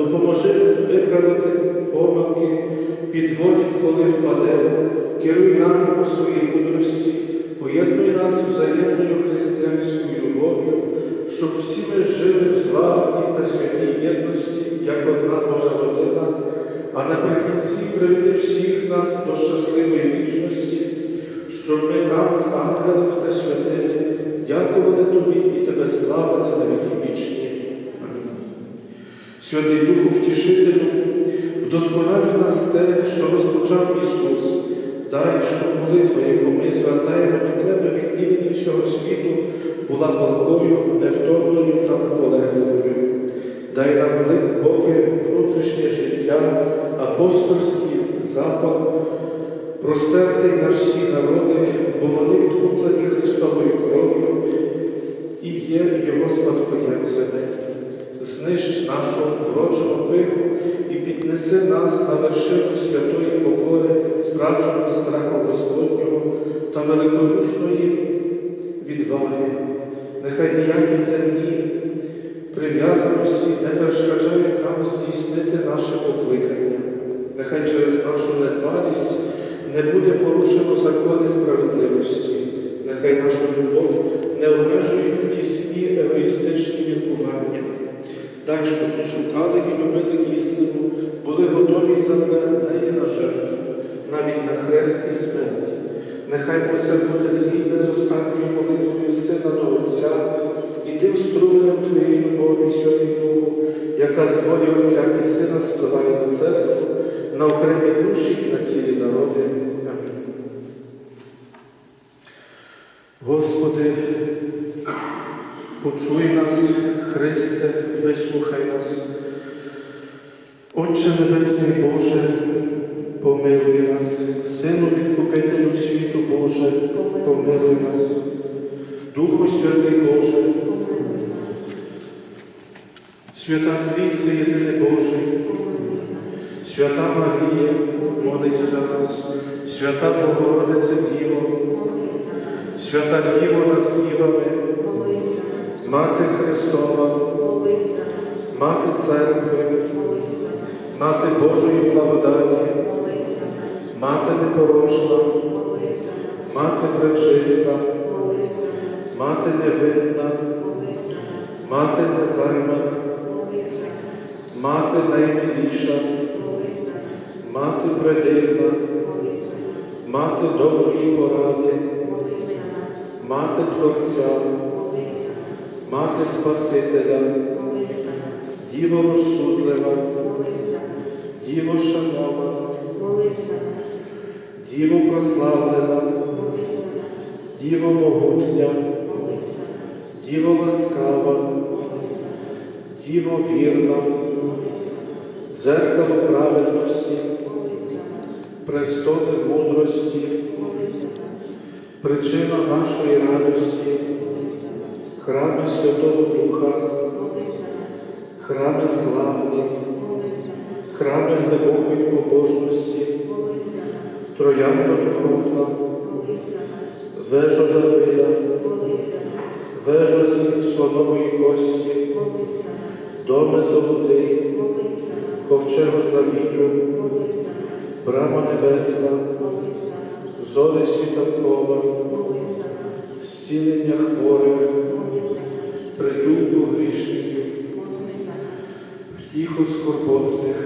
допоможи виправити помилки, підводь, коли впадемо, керуй нами у своїй мудрості, поєднуй нас взаємною християнською любов'ю, щоб всі ми жили в злагоді та святій єдності, як одна Божа родина, а наприкінці приведи всіх нас до щасливої вічності, щоб ми там з ангелами та святими дякували Тобі і Тебе славили на віки вічні. Святий Духу Втішителю, вдоскональ нас те, що розпочав Ісус. Дай, щоб молитва, яку ми звертаємо до Тебе від імені всього світу, була палкою, невтомною та наполегливою. Дай нам глибоке внутрішнє життя, апостольський запал, простертий на всі народи, бо вони відкуплені Христовою кров'ю і є Його спадкоємцями. Знищ нашу вроджену пиху і піднеси нас на вершину святої покори, справжнього страху Господнього та великодушної відваги. Нехай ніякі земні прив'язаності не перешкоджають нам здійснити наше покликання. Нехай через нашу недбалість не буде порушено закони справедливості. Нехай наша Щоб ми шукали і любили істину, були готові за неї на жертву, навіть на хрест і смерть. Нехай усе буде згідне з останньою молитвою Сина до Отця і тим струменем Твоєї любові, Духу, яка з волі Отця і Сина спливає на церкву, на окремі душі і на цілі народи. Амінь. Господи, почуй нас, Христе, вислухай нас. Отче Небесний Боже, помилуй нас, Сину відкупителю світу Боже, помилуй нас, Духу Святий Боже, Свята Трійця єдине Боже, Свята Марія, молись за нас, Свята Богородице Діво, Свята Діво над Дівами, Мати Христова, Мати Церкви, Мати Божої благодаті, Мати непорочна, Мати пречиста, Мати невинна, Мати незаймана, Мати наймиліша, Мати предивна, Мати доброї поради, Мати Творця, Мати Спасителя, Діво розсудлива, Діво шановна, Діво прославлена, Діво могутня, Діво ласкава, Діво вірна, дзеркало праведності, престоли мудрості, причина нашої радості, храми Святого Духа, храми славні, храми глибокої побожності, троянда духовна, вежа Давида, вежа зі слонової кості, доме золотий, ковчего завіту, брама небесна, зорі світанкова, зцілення хворих, втіху скорботних,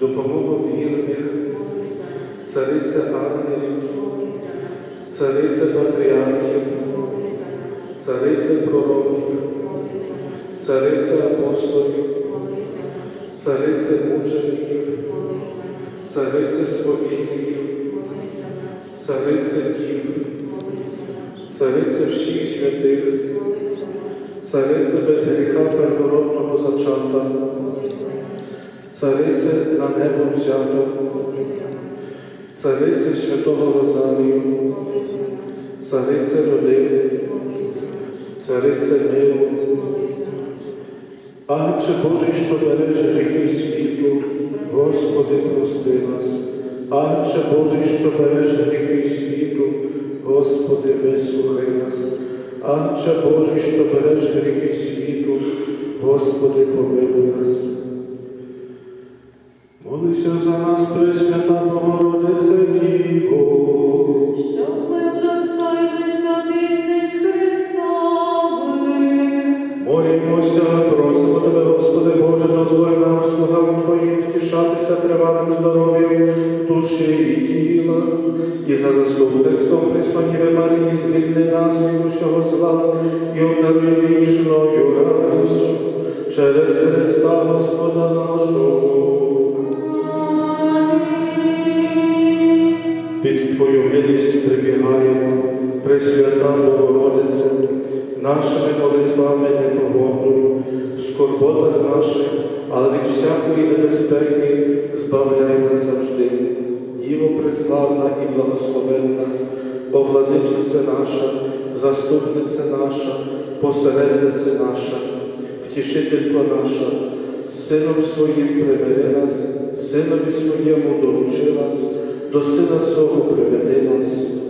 допомогу вірних, цариця ангелів, цариця патріархів, цариця пророків, цариця апостолів, цариця мучеників, цариця сповідників, цариця дів, цариця всіх святих, цариця на небо взята, цариця святого Розарію, цариця родини, цариця миру, Агче Божий, що береже гріхи світу, Господи, прости нас. Агче Божий, що береже гріхи світу, Господи, вислухай нас. Агче Божий, що береже гріхи світу, Господи, помилуй нас. Молися за нас, Пресвята Богородице Пресвята Богородице, нашими молитвами непогодною, в скорботах наших, але від всякої небезпеки збавляй нас завжди. Діво преславна і благословенна, овладичиця наша, заступниця наша, посередниця наша, втішителько наша, Сином Своїм примири нас, Синові Своєму доручи нас, до Сина Свого приведи нас,